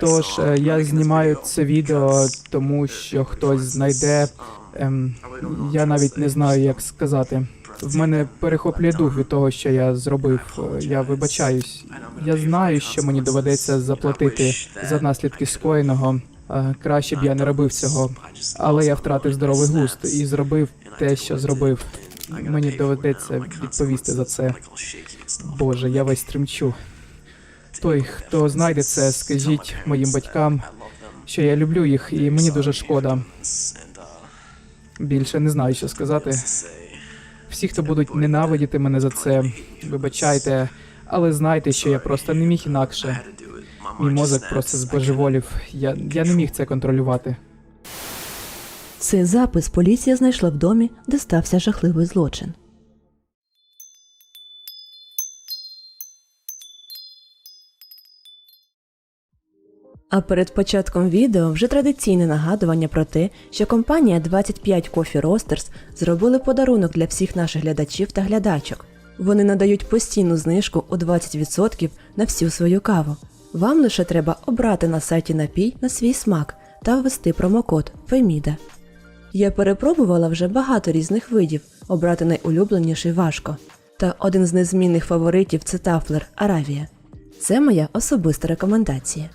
Тож е, я знімаю це відео, тому що хтось знайде. Ем, я навіть не знаю, як сказати. В мене перехоплює дух від того, що я зробив. Е, Я вибачаюсь. Я знаю, що мені доведеться заплатити за наслідки скоєного. Е, Краще б я не робив цього, але я втратив здоровий глузд і зробив те, що зробив. Мені доведеться відповісти за це. Боже, я весь тремчу. Той, хто знайде це, скажіть моїм батькам, що я люблю їх, і мені дуже шкода. Більше не знаю, що сказати. Всі, хто будуть ненавидіти мене за це, вибачайте, але знайте, що я просто не міг інакше. Мій мозок просто збожеволів. Я, я не міг це контролювати. Цей запис поліція знайшла в домі, де стався жахливий злочин. А перед початком відео вже традиційне нагадування про те, що компанія 25 Coffee Roasters зробили подарунок для всіх наших глядачів та глядачок. Вони надають постійну знижку у 20% на всю свою каву. Вам лише треба обрати на сайті напій на свій смак та ввести промокод FEMIDA. Я перепробувала вже багато різних видів, обрати найулюбленіший важко. Та один з незмінних фаворитів це тафлер Аравія. Це моя особиста рекомендація.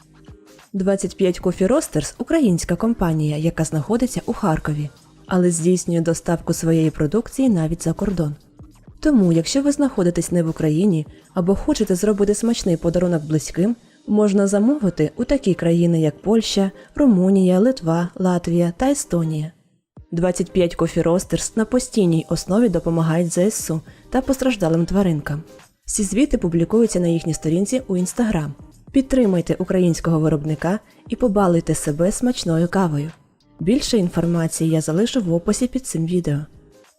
25 Coffee Roasters – українська компанія, яка знаходиться у Харкові, але здійснює доставку своєї продукції навіть за кордон. Тому, якщо ви знаходитесь не в Україні або хочете зробити смачний подарунок близьким, можна замовити у такі країни, як Польща, Румунія, Литва, Латвія та Естонія. 25 Coffee Roasters на постійній основі допомагають ЗСУ та постраждалим тваринкам. Всі звіти публікуються на їхній сторінці у Інстаграм. Підтримайте українського виробника і побалуйте себе смачною кавою. Більше інформації я залишу в описі під цим відео.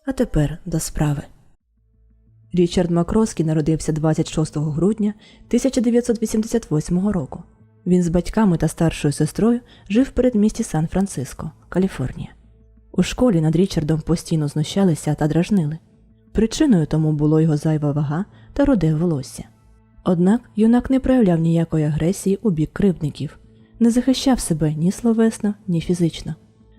А тепер до справи. Річард Макроский народився 26 грудня 1988 року. Він з батьками та старшою сестрою жив в передмісті Сан-Франциско, Каліфорнія. У школі над Річардом постійно знущалися та дражнили. Причиною тому було його зайва вага та роде волосся. Однак юнак не проявляв ніякої агресії у бік кривдників, не захищав себе ні словесно, ні фізично.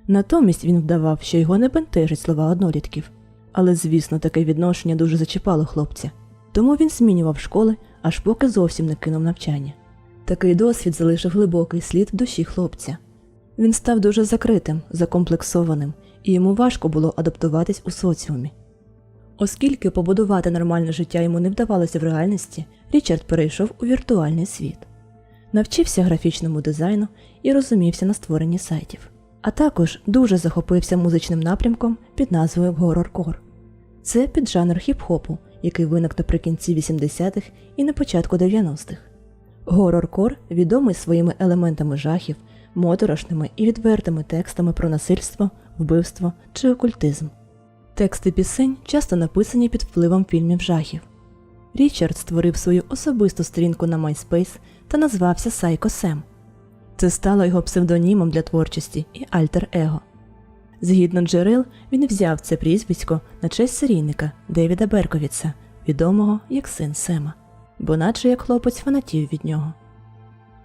Натомість він вдавав, що його не бентежить слова однолітків. Але, звісно, таке відношення дуже зачіпало хлопця. Тому він змінював школи, аж поки зовсім не кинув навчання. Такий досвід залишив глибокий слід в душі хлопця. Він став дуже закритим, закомплексованим, і йому важко було адаптуватись у соціумі. Оскільки побудувати нормальне життя йому не вдавалося в реальності, Річард перейшов у віртуальний світ, навчився графічному дизайну і розумівся на створенні сайтів. А також дуже захопився музичним напрямком під назвою горор-кор. Це піджанр хіп-хопу, який виник наприкінці 80-х і на початку 90-х. Горор-кор відомий своїми елементами жахів, моторошними і відвертими текстами про насильство, вбивство чи окультизм. Тексти пісень часто написані під впливом фільмів жахів. Річард створив свою особисту сторінку на MySpace та назвався Сайко Сем. Це стало його псевдонімом для творчості і альтер-его. Згідно джерел, він взяв це прізвисько на честь серійника Девіда Берковіца, відомого як син Сема, бо наче як хлопець фанатів від нього.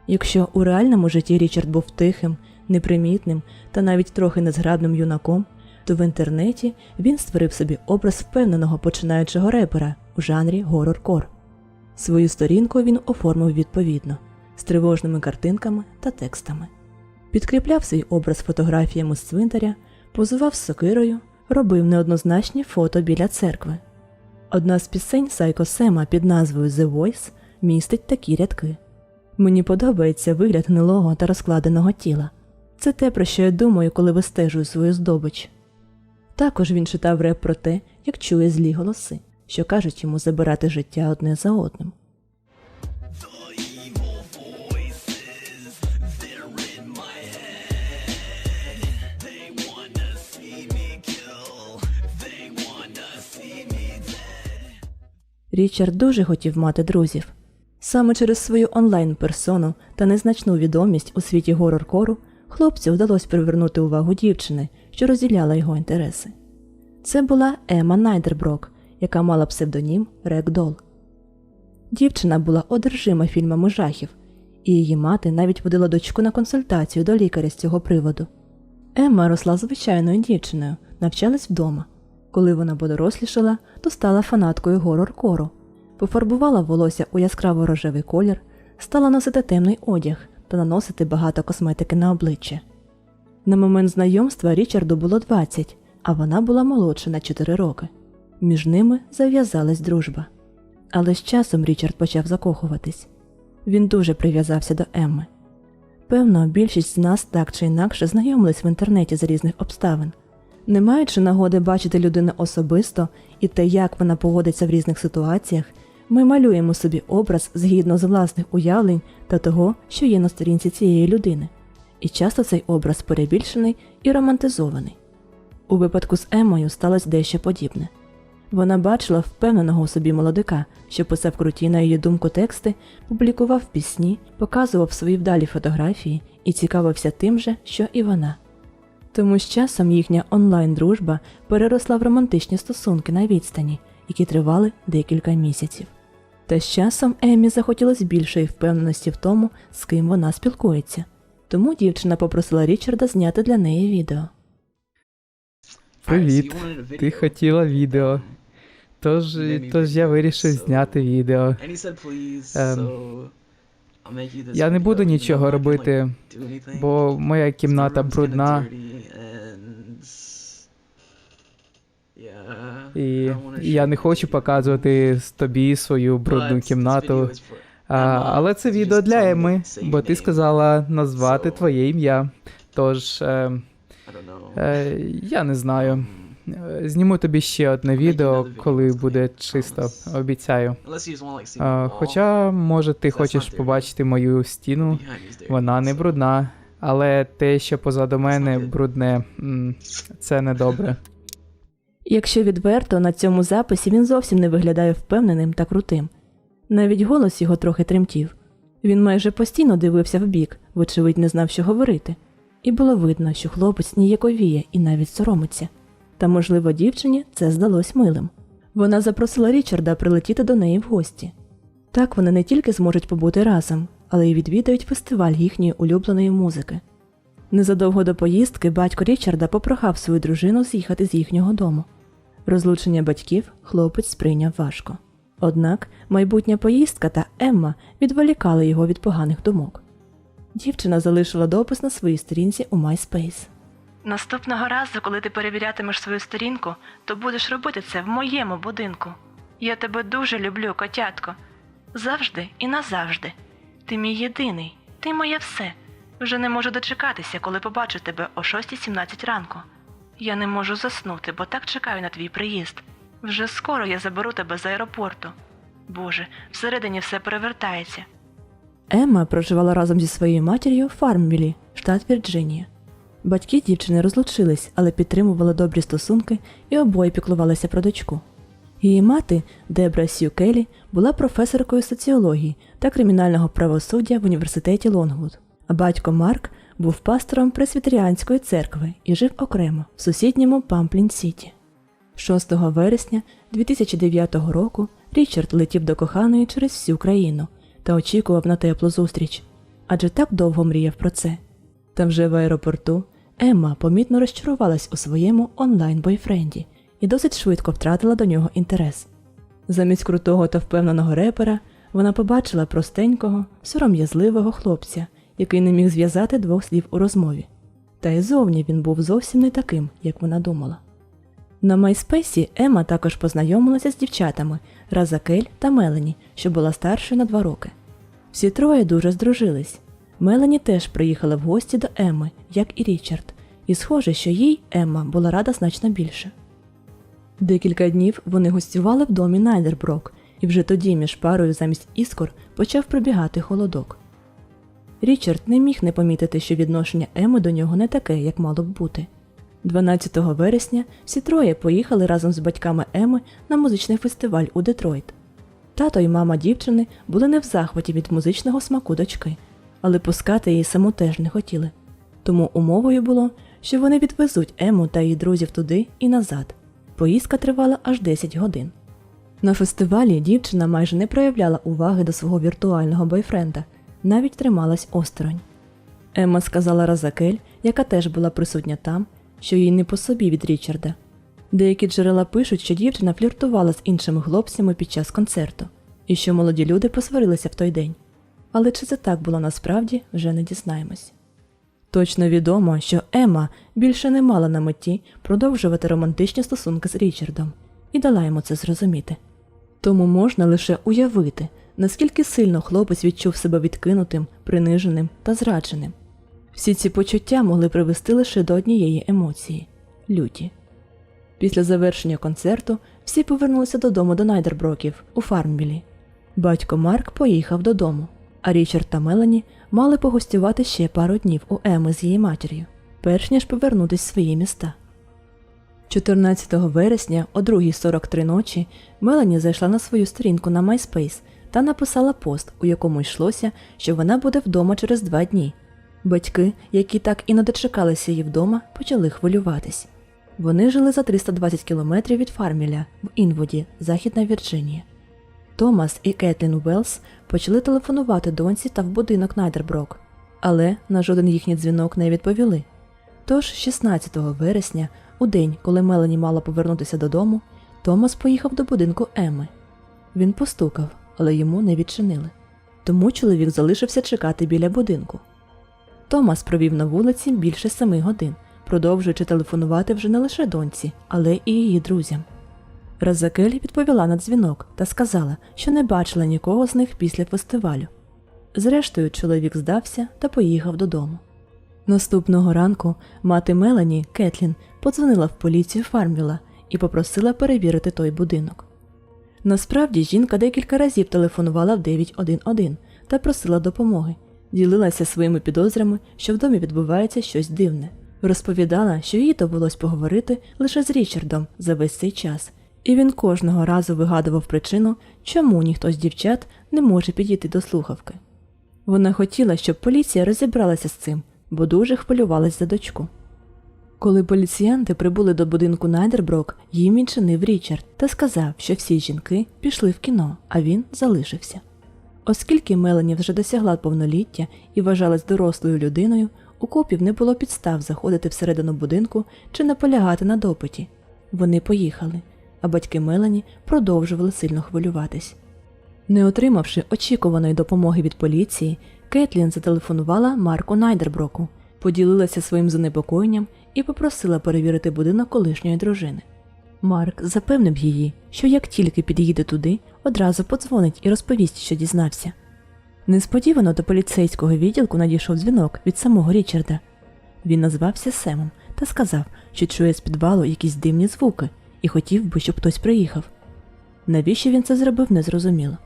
Якщо у реальному житті Річард був тихим, непримітним та навіть трохи незграбним юнаком, то в інтернеті він створив собі образ впевненого починаючого репера у жанрі горор-кор. Свою сторінку він оформив відповідно з тривожними картинками та текстами. Підкріпляв свій образ фотографіями з цвинтаря, позував з сокирою, робив неоднозначні фото біля церкви. Одна з пісень Сайко Сема під назвою The Voice містить такі рядки. Мені подобається вигляд гнилого та розкладеного тіла. Це те, про що я думаю, коли вистежую свою здобич. Також він читав реп про те, як чує злі голоси, що кажуть йому забирати життя одне за одним. Річард дуже хотів мати друзів. Саме через свою онлайн-персону та незначну відомість у світі горор-кору хлопцю вдалося привернути увагу дівчини, що розділяла його інтереси. Це була Ема Найдерброк, яка мала псевдонім Рек Дол. Дівчина була одержима фільмами жахів і її мати навіть водила дочку на консультацію до лікаря з цього приводу. Емма росла звичайною дівчиною, навчалась вдома. Коли вона подорослішала, то стала фанаткою горор-кору, пофарбувала волосся у яскраво рожевий колір, стала носити темний одяг та наносити багато косметики на обличчя. На момент знайомства Річарду було 20, а вона була молодша на 4 роки. Між ними зав'язалась дружба. Але з часом Річард почав закохуватись. Він дуже прив'язався до Емми. Певно, більшість з нас так чи інакше знайомились в інтернеті з різних обставин. Не маючи нагоди бачити людину особисто і те, як вона поводиться в різних ситуаціях, ми малюємо собі образ згідно з власних уявлень та того, що є на сторінці цієї людини. І часто цей образ перебільшений і романтизований. У випадку з Еммою сталося дещо подібне. Вона бачила впевненого у собі молодика, що писав круті, на її думку, тексти, публікував пісні, показував свої вдалі фотографії і цікавився тим же, що і вона. Тому з часом їхня онлайн-дружба переросла в романтичні стосунки на відстані, які тривали декілька місяців. Та з часом Емі захотілося більшої впевненості в тому, з ким вона спілкується. Тому дівчина попросила Річарда зняти для неї відео. Привіт. Ти хотіла відео. Тож, тож я вирішив зняти відео. Ем, Я не буду нічого робити, бо моя кімната брудна, і я не хочу показувати тобі свою брудну кімнату. А, але це відео для Еми, бо ти сказала назвати твоє ім'я. Тож, е, е, я не знаю. Е, Зніму тобі ще одне відео, коли буде чисто, обіцяю. А, хоча, може, ти хочеш побачити мою стіну, вона не брудна, але те, що позаду мене брудне, це не добре. Якщо відверто, на цьому записі він зовсім не виглядає впевненим та крутим. Навіть голос його трохи тремтів. Він майже постійно дивився вбік, вочевидь, не знав, що говорити. І було видно, що хлопець ніяковіє і навіть соромиться. Та, можливо, дівчині це здалось милим. Вона запросила Річарда прилетіти до неї в гості. Так вони не тільки зможуть побути разом, але й відвідають фестиваль їхньої улюбленої музики. Незадовго до поїздки батько Річарда попрохав свою дружину з'їхати з їхнього дому. Розлучення батьків хлопець сприйняв важко. Однак майбутня поїздка та Емма відволікали його від поганих думок. Дівчина залишила допис на своїй сторінці у MySpace. Наступного разу, коли ти перевірятимеш свою сторінку, то будеш робити це в моєму будинку. Я тебе дуже люблю, котятко. Завжди і назавжди. Ти мій єдиний, ти моє все. Вже не можу дочекатися, коли побачу тебе о 6.17 ранку. Я не можу заснути, бо так чекаю на твій приїзд. Вже скоро я заберу тебе з аеропорту. Боже, всередині все перевертається. Емма проживала разом зі своєю матір'ю в Фармвілі, штат Вірджинія. Батьки дівчини розлучились, але підтримували добрі стосунки і обоє піклувалися про дочку. Її мати, Дебра Сью Келлі, була професоркою соціології та кримінального правосуддя в університеті Лонгвуд, а батько Марк був пастором пресвітеріанської церкви і жив окремо в сусідньому Памплін Сіті. 6 вересня 2009 року Річард летів до коханої через всю країну та очікував на теплу зустріч, адже так довго мріяв про це. Та вже в аеропорту Емма помітно розчарувалась у своєму онлайн-бойфренді і досить швидко втратила до нього інтерес. Замість крутого та впевненого репера вона побачила простенького, сором'язливого хлопця, який не міг зв'язати двох слів у розмові. Та й зовні він був зовсім не таким, як вона думала. На Майспейсі Ема також познайомилася з дівчатами Разакель та Мелані, що була старшою на два роки. Всі троє дуже здружились. Мелані теж приїхала в гості до Емми, як і Річард, і схоже, що їй Емма була рада значно більше. Декілька днів вони гостювали в домі Найдерброк, і вже тоді між парою замість іскор почав пробігати холодок. Річард не міг не помітити, що відношення Еми до нього не таке, як мало б бути. 12 вересня всі троє поїхали разом з батьками Еми на музичний фестиваль у Детройт. Тато і мама дівчини були не в захваті від музичного смаку дочки, але пускати її саму теж не хотіли. Тому умовою було, що вони відвезуть Ему та її друзів туди і назад. Поїздка тривала аж 10 годин. На фестивалі дівчина майже не проявляла уваги до свого віртуального бойфренда, навіть трималась осторонь. Емма сказала Розакель, яка теж була присутня там, що їй не по собі від Річарда. Деякі джерела пишуть, що дівчина фліртувала з іншими хлопцями під час концерту, і що молоді люди посварилися в той день. Але чи це так було насправді, вже не дізнаємось. Точно відомо, що Емма більше не мала на меті продовжувати романтичні стосунки з Річардом і дала йому це зрозуміти. Тому можна лише уявити, наскільки сильно хлопець відчув себе відкинутим, приниженим та зрадженим. Всі ці почуття могли привести лише до однієї емоції люті. Після завершення концерту всі повернулися додому до Найдерброків у Фармбілі. Батько Марк поїхав додому, а Річард та Мелані мали погостювати ще пару днів у Еми з її матір'ю, перш ніж повернутись в свої міста. 14 вересня о 2.43 ночі Мелані зайшла на свою сторінку на MySpace та написала пост, у якому йшлося, що вона буде вдома через два дні. Батьки, які так і не дочекалися її вдома, почали хвилюватись. Вони жили за 320 кілометрів від Фарміля в Інвуді, Західна Вірджинія. Томас і Кетлін Уелс почали телефонувати доньці та в будинок Найдерброк, але на жоден їхній дзвінок не відповіли. Тож 16 вересня, у день, коли Мелані мала повернутися додому, Томас поїхав до будинку Емми. Він постукав, але йому не відчинили. Тому чоловік залишився чекати біля будинку. Томас провів на вулиці більше семи годин, продовжуючи телефонувати вже не лише доньці, але і її друзям. Розакель відповіла на дзвінок та сказала, що не бачила нікого з них після фестивалю. Зрештою, чоловік здався та поїхав додому. Наступного ранку мати Мелані, Кетлін, подзвонила в поліцію Фармвіла і попросила перевірити той будинок. Насправді жінка декілька разів телефонувала в 911 та просила допомоги, ділилася своїми підозрами, що в домі відбувається щось дивне. Розповідала, що їй довелось поговорити лише з Річардом за весь цей час, і він кожного разу вигадував причину, чому ніхто з дівчат не може підійти до слухавки. Вона хотіла, щоб поліція розібралася з цим, бо дуже хвилювалась за дочку. Коли поліціянти прибули до будинку Найдерброк, їм відчинив Річард та сказав, що всі жінки пішли в кіно, а він залишився. Оскільки Мелані вже досягла повноліття і вважалась дорослою людиною, у копів не було підстав заходити всередину будинку чи наполягати на допиті. Вони поїхали, а батьки Мелані продовжували сильно хвилюватись. Не отримавши очікуваної допомоги від поліції, Кетлін зателефонувала Марку Найдерброку, поділилася своїм занепокоєнням і попросила перевірити будинок колишньої дружини. Марк запевнив її, що як тільки під'їде туди, одразу подзвонить і розповість, що дізнався. Несподівано до поліцейського відділку надійшов дзвінок від самого Річарда. Він назвався Семом та сказав, що чує з підвалу якісь дивні звуки і хотів би, щоб хтось приїхав. Навіщо він це зробив, незрозуміло.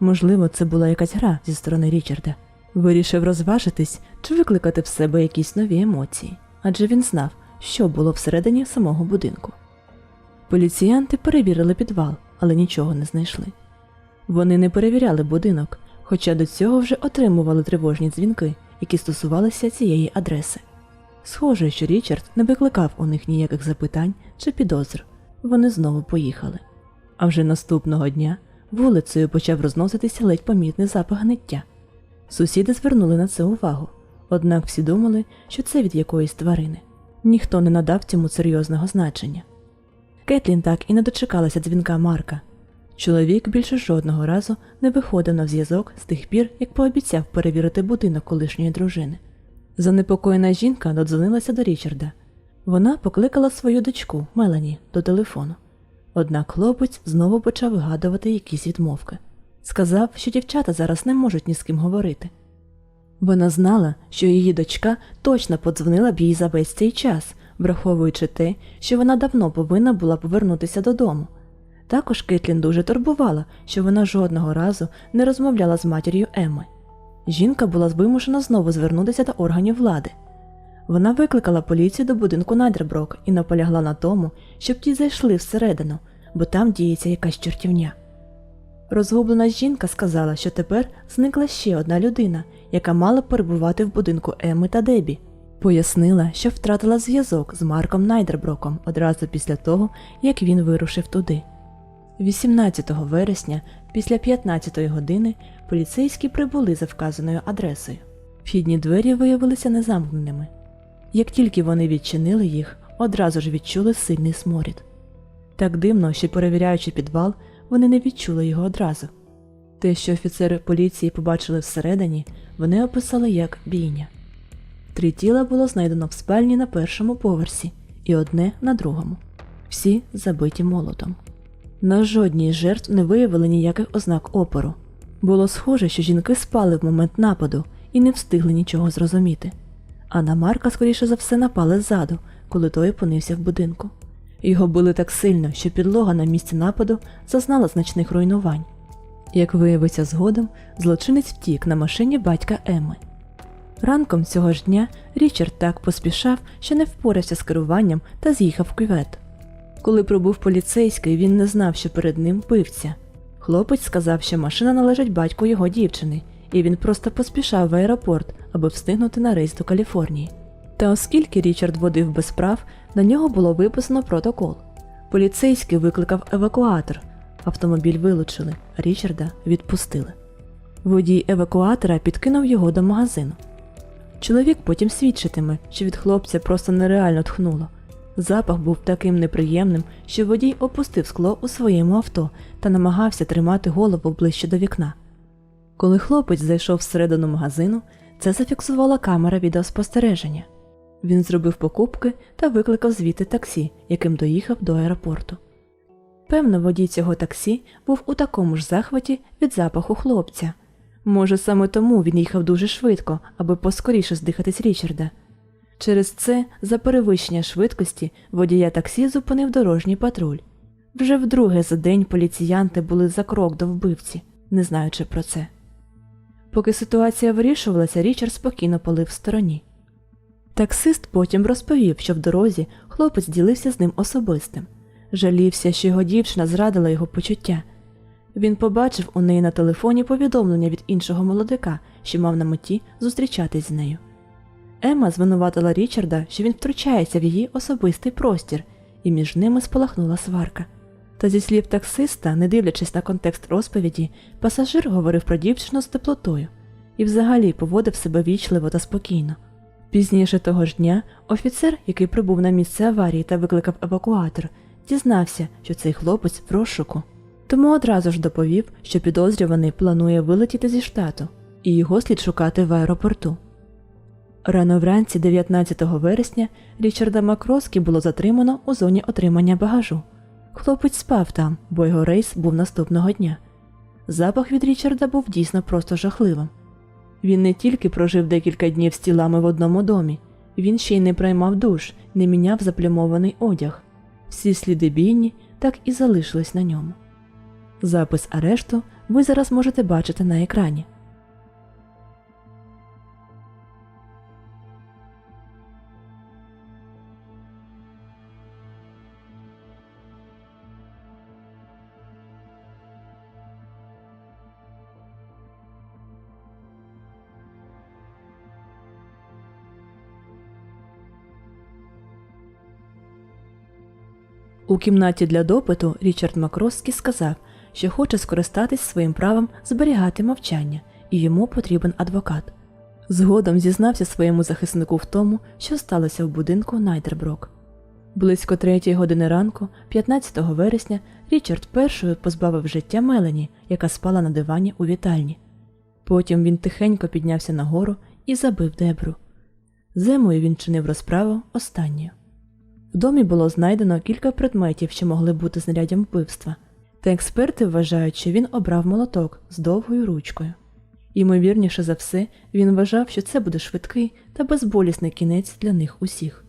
Можливо, це була якась гра зі сторони Річарда. Вирішив розважитись чи викликати в себе якісь нові емоції, адже він знав, що було всередині самого будинку. Поліціянти перевірили підвал, але нічого не знайшли. Вони не перевіряли будинок, хоча до цього вже отримували тривожні дзвінки, які стосувалися цієї адреси. Схоже, що Річард не викликав у них ніяких запитань чи підозр. Вони знову поїхали. А вже наступного дня вулицею почав розноситися ледь помітний запах гниття. Сусіди звернули на це увагу, однак всі думали, що це від якоїсь тварини. Ніхто не надав цьому серйозного значення. Кетлін так і не дочекалася дзвінка Марка. Чоловік більше жодного разу не виходив на зв'язок з тих пір, як пообіцяв перевірити будинок колишньої дружини. Занепокоєна жінка додзвонилася до Річарда. Вона покликала свою дочку Мелані до телефону. Однак хлопець знову почав вигадувати якісь відмовки. Сказав, що дівчата зараз не можуть ні з ким говорити. Вона знала, що її дочка точно подзвонила б їй за весь цей час, враховуючи те, що вона давно повинна була повернутися додому. Також Кетлін дуже турбувала, що вона жодного разу не розмовляла з матір'ю Емми. Жінка була вимушена знову звернутися до органів влади. Вона викликала поліцію до будинку Найдерброк і наполягла на тому, щоб ті зайшли всередину, бо там діється якась чортівня. Розгублена жінка сказала, що тепер зникла ще одна людина, яка мала перебувати в будинку Емми та Дебі. Пояснила, що втратила зв'язок з Марком Найдерброком одразу після того, як він вирушив туди. 18 вересня, після 15 години, поліцейські прибули за вказаною адресою. Вхідні двері виявилися незамкненими. Як тільки вони відчинили їх, одразу ж відчули сильний сморід. Так дивно, що перевіряючи підвал, вони не відчули його одразу. Те, що офіцери поліції побачили всередині, вони описали як бійня. Три тіла було знайдено в спальні на першому поверсі і одне на другому. Всі забиті молотом. На жодній з жертв не виявили ніяких ознак опору. Було схоже, що жінки спали в момент нападу і не встигли нічого зрозуміти. А на Марка, скоріше за все, напали ззаду, коли той опинився в будинку. Його били так сильно, що підлога на місці нападу зазнала значних руйнувань. Як виявиться згодом, злочинець втік на машині батька Емми. Ранком цього ж дня Річард так поспішав, що не впорався з керуванням та з'їхав в кювет. Коли прибув поліцейський, він не знав, що перед ним пивця. Хлопець сказав, що машина належить батьку його дівчини, і він просто поспішав в аеропорт, аби встигнути на рейс до Каліфорнії. Та оскільки Річард водив без прав, на нього було виписано протокол. Поліцейський викликав евакуатор, автомобіль вилучили, а Річарда відпустили. Водій евакуатора підкинув його до магазину. Чоловік потім свідчитиме, що від хлопця просто нереально тхнуло. Запах був таким неприємним, що водій опустив скло у своєму авто та намагався тримати голову ближче до вікна. Коли хлопець зайшов всередину магазину, це зафіксувала камера відеоспостереження. Він зробив покупки та викликав звідти таксі, яким доїхав до аеропорту. Певно, водій цього таксі був у такому ж захваті від запаху хлопця. Може, саме тому він їхав дуже швидко, аби поскоріше здихатись Річарда. Через це, за перевищення швидкості, водія таксі зупинив дорожній патруль. Вже вдруге за день поліціянти були за крок до вбивці, не знаючи про це. Поки ситуація вирішувалася, Річард спокійно полив в стороні. Таксист потім розповів, що в дорозі хлопець ділився з ним особистим. Жалівся, що його дівчина зрадила його почуття. Він побачив у неї на телефоні повідомлення від іншого молодика, що мав на меті зустрічатись з нею. Емма звинуватила Річарда, що він втручається в її особистий простір, і між ними спалахнула сварка. Та зі слів таксиста, не дивлячись на контекст розповіді, пасажир говорив про дівчину з теплотою і взагалі поводив себе вічливо та спокійно. Пізніше того ж дня офіцер, який прибув на місце аварії та викликав евакуатор, дізнався, що цей хлопець в розшуку. Тому одразу ж доповів, що підозрюваний планує вилетіти зі штату, і його слід шукати в аеропорту. Рано вранці, 19 вересня, Річарда Макроскі було затримано у зоні отримання багажу. Хлопець спав там, бо його рейс був наступного дня. Запах від Річарда був дійсно просто жахливим. Він не тільки прожив декілька днів з тілами в одному домі, він ще й не приймав душ, не міняв заплямований одяг. Всі сліди бійні так і залишились на ньому. Запис арешту ви зараз можете бачити на екрані. У кімнаті для допиту Річард Макроскі сказав, що хоче скористатись своїм правом зберігати мовчання, і йому потрібен адвокат. Згодом зізнався своєму захиснику в тому, що сталося в будинку Найдерброк. Близько третьої години ранку, 15 вересня, Річард першою позбавив життя Мелені, яка спала на дивані у вітальні. Потім він тихенько піднявся нагору і забив дебру. Земою він чинив розправу останньою. В домі було знайдено кілька предметів, що могли бути знаряддям вбивства, та експерти вважають, що він обрав молоток з довгою ручкою. Ймовірніше за все, він вважав, що це буде швидкий та безболісний кінець для них усіх.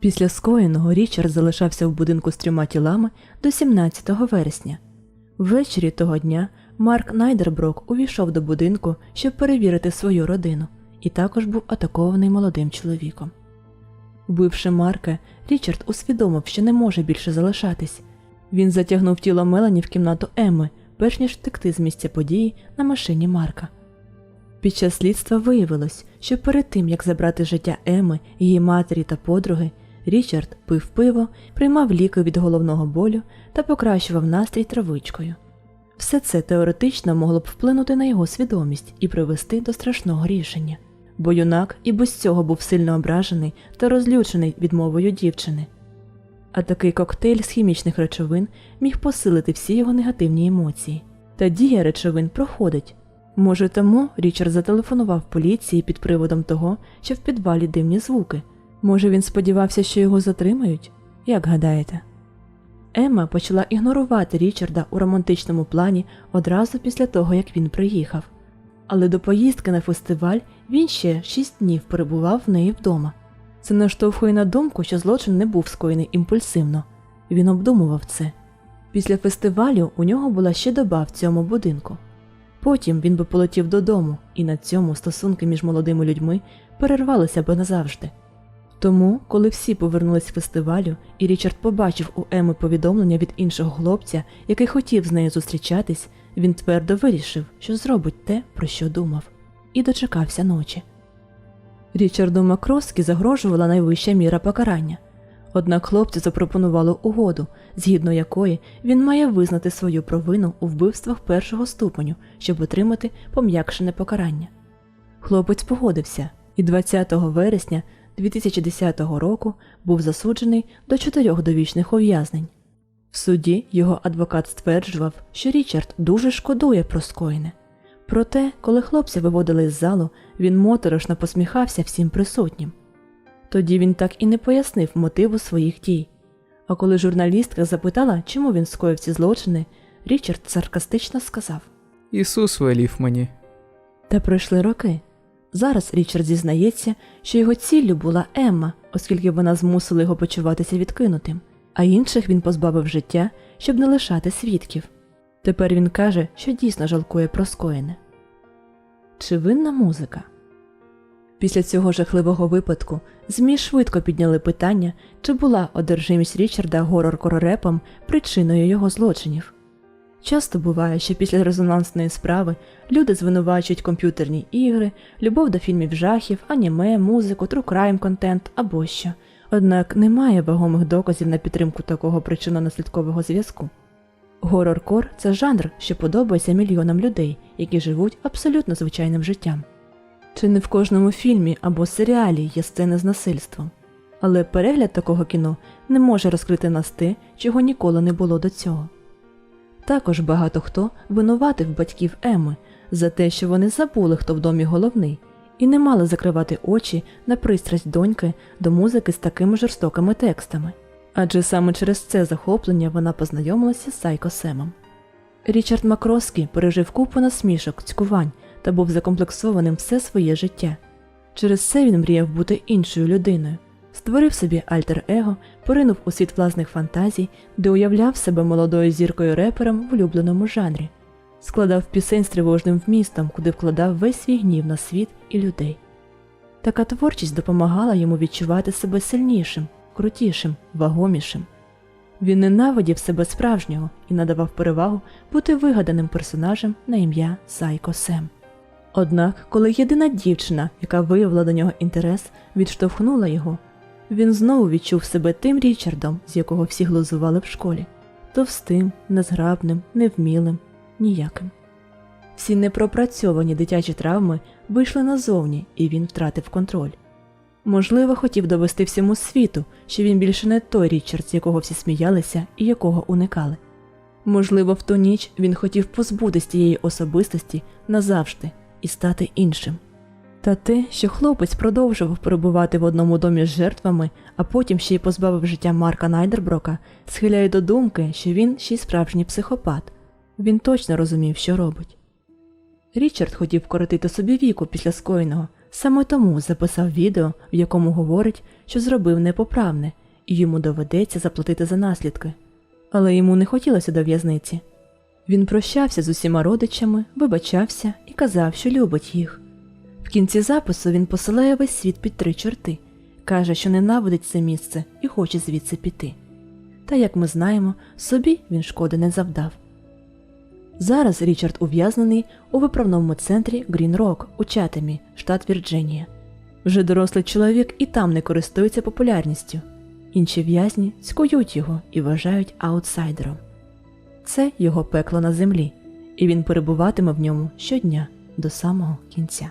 Після скоєного Річард залишався в будинку з трьома тілами до 17 вересня. Ввечері того дня Марк Найдерброк увійшов до будинку, щоб перевірити свою родину, і також був атакований молодим чоловіком. Вбивши Марка, Річард усвідомив, що не може більше залишатись. Він затягнув тіло Мелані в кімнату Емми, перш ніж втекти з місця події на машині Марка. Під час слідства виявилось, що перед тим як забрати життя Еми, її матері та подруги, Річард пив пиво, приймав ліки від головного болю та покращував настрій травичкою. Все це теоретично могло б вплинути на його свідомість і привести до страшного рішення, бо юнак і без цього був сильно ображений та розлючений відмовою дівчини. А такий коктейль з хімічних речовин міг посилити всі його негативні емоції. Та дія речовин проходить. Може, тому Річард зателефонував поліції під приводом того, що в підвалі дивні звуки. Може, він сподівався, що його затримають? Як гадаєте? Емма почала ігнорувати Річарда у романтичному плані одразу після того, як він приїхав. Але до поїздки на фестиваль він ще шість днів перебував в неї вдома. Це наштовхує на думку, що злочин не був скоєний імпульсивно. Він обдумував це. Після фестивалю у нього була ще доба в цьому будинку. Потім він би полетів додому, і на цьому стосунки між молодими людьми перервалися би назавжди. Тому, коли всі повернулись з фестивалю, і Річард побачив у Еми повідомлення від іншого хлопця, який хотів з нею зустрічатись, він твердо вирішив, що зробить те, про що думав, і дочекався ночі. Річарду Макроскі загрожувала найвища міра покарання. Однак хлопцю запропонували угоду, згідно якої він має визнати свою провину у вбивствах першого ступеню, щоб отримати пом'якшене покарання. Хлопець погодився і 20 вересня 2010 року був засуджений до чотирьох довічних ув'язнень. В суді його адвокат стверджував, що Річард дуже шкодує про скоєне. Проте, коли хлопця виводили з залу, він моторошно посміхався всім присутнім. Тоді він так і не пояснив мотиву своїх дій. А коли журналістка запитала, чому він скоїв ці злочини, Річард саркастично сказав: Ісус велів мені. Та пройшли роки. Зараз Річард зізнається, що його ціллю була Емма, оскільки вона змусила його почуватися відкинутим, а інших він позбавив життя, щоб не лишати свідків. Тепер він каже, що дійсно жалкує про скоєне. Чи винна музика? Після цього жахливого випадку ЗМІ швидко підняли питання, чи була одержимість Річарда горор-корорепом причиною його злочинів. Часто буває, що після резонансної справи люди звинувачують комп'ютерні ігри, любов до фільмів жахів, аніме, музику, тру-крайм контент або що. Однак немає вагомих доказів на підтримку такого причинно-наслідкового зв'язку. Горор-кор це жанр, що подобається мільйонам людей, які живуть абсолютно звичайним життям. Чи не в кожному фільмі або серіалі є сцени з насильством, але перегляд такого кіно не може розкрити нас те, чого ніколи не було до цього. Також багато хто винуватив батьків Еми за те, що вони забули, хто в домі головний, і не мали закривати очі на пристрасть доньки до музики з такими жорстокими текстами. Адже саме через це захоплення вона познайомилася з Сайко Семом. Річард Макроскі пережив купу насмішок, цькувань та був закомплексованим все своє життя. Через це він мріяв бути іншою людиною, створив собі альтер-его, поринув у світ власних фантазій, де уявляв себе молодою зіркою репером в улюбленому жанрі, складав пісень з тривожним вмістом, куди вкладав весь свій гнів на світ і людей. Така творчість допомагала йому відчувати себе сильнішим, крутішим, вагомішим. Він ненавидів себе справжнього і надавав перевагу бути вигаданим персонажем на ім'я Сайко Сем. Однак, коли єдина дівчина, яка виявила до нього інтерес, відштовхнула його, він знову відчув себе тим Річардом, з якого всі глузували в школі товстим, незграбним, невмілим, ніяким. Всі непропрацьовані дитячі травми вийшли назовні, і він втратив контроль. Можливо, хотів довести всьому світу, що він більше не той Річард, з якого всі сміялися і якого уникали. Можливо, в ту ніч він хотів позбутись тієї особистості назавжди і стати іншим. Та те, що хлопець продовжував перебувати в одному домі з жертвами, а потім ще й позбавив життя Марка Найдерброка, схиляє до думки, що він ще й справжній психопат. Він точно розумів, що робить. Річард хотів вкоротити собі віку після скоєного, саме тому записав відео, в якому говорить, що зробив непоправне, і йому доведеться заплатити за наслідки. Але йому не хотілося до в'язниці. Він прощався з усіма родичами, вибачався і казав, що любить їх. В кінці запису він посилає весь світ під три чорти, каже, що ненавидить це місце і хоче звідси піти. Та, як ми знаємо, собі він шкоди не завдав. Зараз Річард ув'язнений у виправному центрі Грінрок у Чатемі, штат Вірджинія. Вже дорослий чоловік і там не користується популярністю. Інші в'язні цькують його і вважають аутсайдером. Це його пекло на землі, і він перебуватиме в ньому щодня до самого кінця.